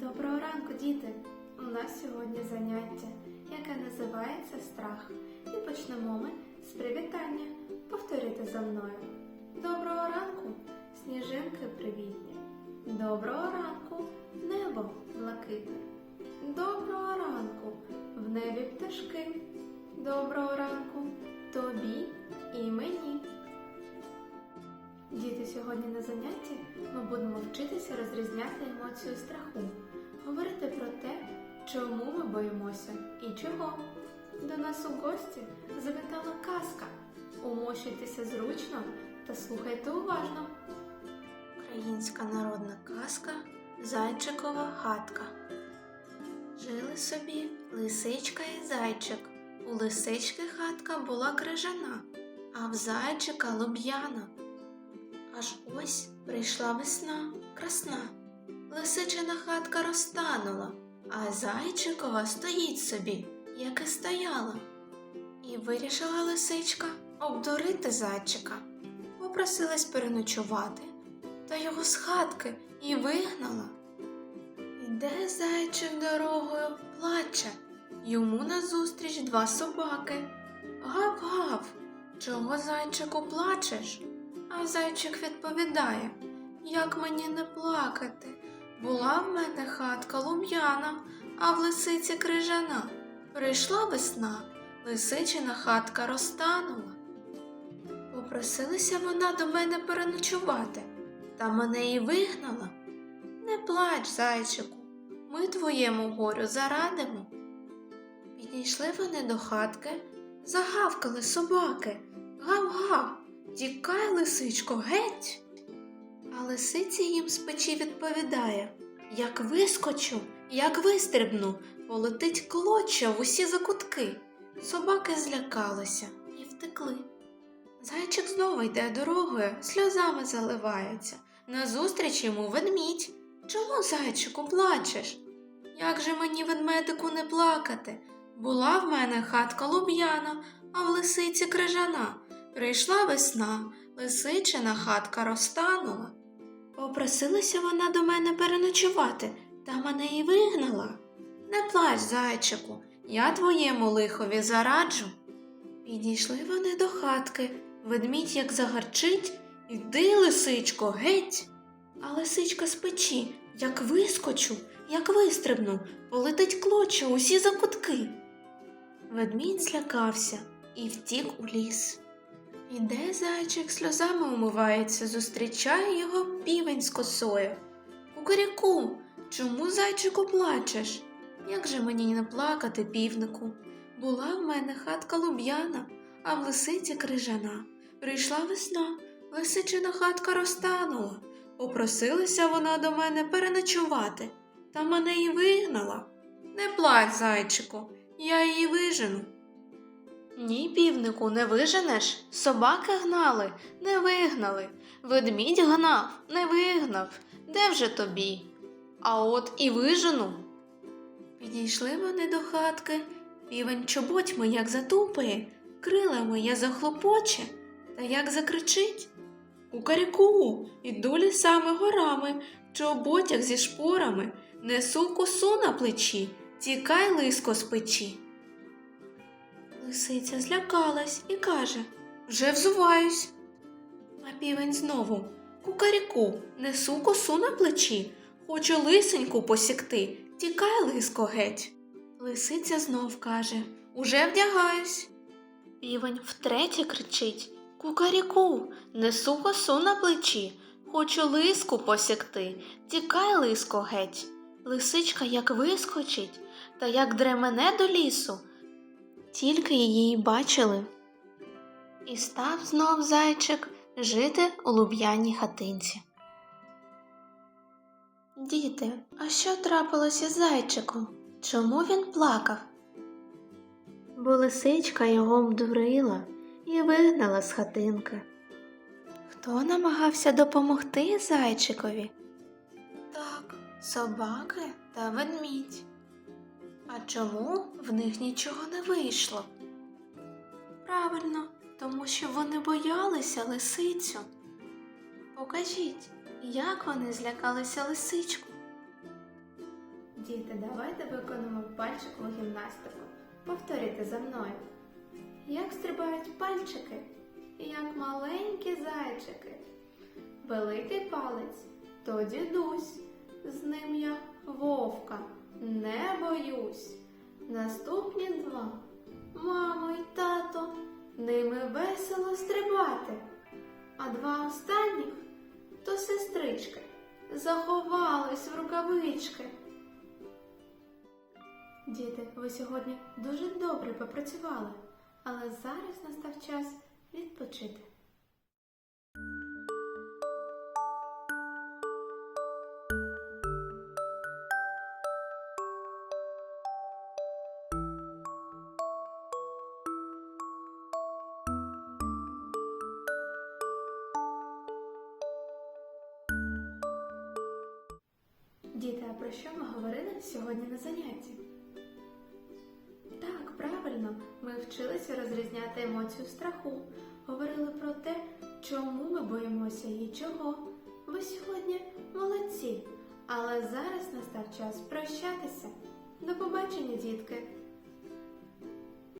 Доброго ранку, діти! У нас сьогодні заняття, яке називається страх. І почнемо ми з привітання. Повторюйте за мною. Доброго ранку, сніжинки привітні. Доброго ранку, небо блакитне. Доброго ранку, в небі пташки. Доброго ранку, тобі і мені. Діти, сьогодні на занятті ми будемо вчитися розрізняти емоцію страху, говорити про те, чому ми боїмося і чого. До нас у гості завітала казка. Умощуйтеся зручно та слухайте уважно. Українська народна казка Зайчикова хатка. Жили собі лисичка і зайчик. У лисички хатка була крижана, а в зайчика луб'яна. Аж ось прийшла весна, красна. Лисичина хатка розтанула, а зайчикова стоїть собі, як і стояла. І вирішила лисичка обдурити зайчика. Попросилась переночувати, та його з хатки і вигнала. Йде зайчик дорогою, плаче. Йому назустріч два собаки. Гав-гав, чого зайчику плачеш? А зайчик відповідає, як мені не плакати. Була в мене хатка лум'яна, а в лисиці крижана. Прийшла весна, лисичина хатка розтанула. Попросилася вона до мене переночувати, та мене і вигнала. Не плач, зайчику, ми твоєму горю зарадимо. Підійшли вони до хатки, загавкали собаки. Гав-гав, тікай, лисичко, геть. А лисиця їм з печі відповідає як вискочу, як вистрибну, полетить клоча в усі закутки. Собаки злякалися і втекли. Зайчик знову йде дорогою, сльозами заливається. Назустріч йому ведмідь. Чому, зайчику, плачеш? Як же мені ведмедику не плакати? Була в мене хатка луб'яна, а в лисиці крижана. Прийшла весна, лисичина хатка розтанула. Попросилася вона до мене переночувати, та мене і вигнала. Не плач, зайчику, я твоєму лихові зараджу. Підійшли вони до хатки, ведмідь як загарчить, іди, лисичко, геть. А лисичка з печі, як вискочу, як вистрибну, полетить клоча усі закутки. Ведмідь злякався і втік у ліс. Іде зайчик, сльозами умивається, зустрічає його півень з косою. Кукаряку, чому зайчику плачеш? Як же мені не плакати, півнику? Була в мене хатка луб'яна, а в лисиці крижана. Прийшла весна, лисичина хатка розтанула. Попросилася вона до мене переночувати, та мене і вигнала. Не плач, зайчику, я її вижену. Ні, півнику, не виженеш. Собаки гнали, не вигнали. Ведмідь гнав, не вигнав. Де вже тобі? А от і вижену. Підійшли вони до хатки, півень чоботьми як затупає, крилами я захлопоче, та як закричить. Кукаряку, іду лісами горами, в чоботях зі шпорами, несу косу на плечі, тікай лиско з печі. Лисиця злякалась і каже Вже взуваюсь. А півень знову Кукаріку, несу косу на плечі, хочу лисеньку посікти, тікай, лиско, геть. Лисиця знов каже Уже вдягаюсь. Півень втретє кричить Кукаріку, несу косу на плечі, хочу лиску посікти, тікай, лиско, геть. Лисичка як вискочить, та як дремене до лісу, тільки її бачили. І став знов зайчик жити у луб'яній хатинці. Діти, а що трапилося з зайчиком? Чому він плакав? Бо лисичка його обдурила і вигнала з хатинки. Хто намагався допомогти зайчикові? Так, собаки та ведмідь. А чому в них нічого не вийшло? Правильно, тому що вони боялися лисицю. Покажіть, як вони злякалися лисичку. Діти, давайте виконуємо пальчикову гімнастику. Повторюйте за мною. Як стрибають пальчики, як маленькі зайчики. Великий палець то дідусь, з ним я вовка не боюсь. Наступні два мамо й тато, ними весело стрибати. А два останніх то сестрички заховались в рукавички. Діти, ви сьогодні дуже добре попрацювали, але зараз настав час відпочити. Діти, а про що ми говорили сьогодні на занятті? Так, правильно, ми вчилися розрізняти емоцію страху, говорили про те, чому ми боїмося і чого. Ви сьогодні молодці, але зараз настав час прощатися. До побачення, дітки!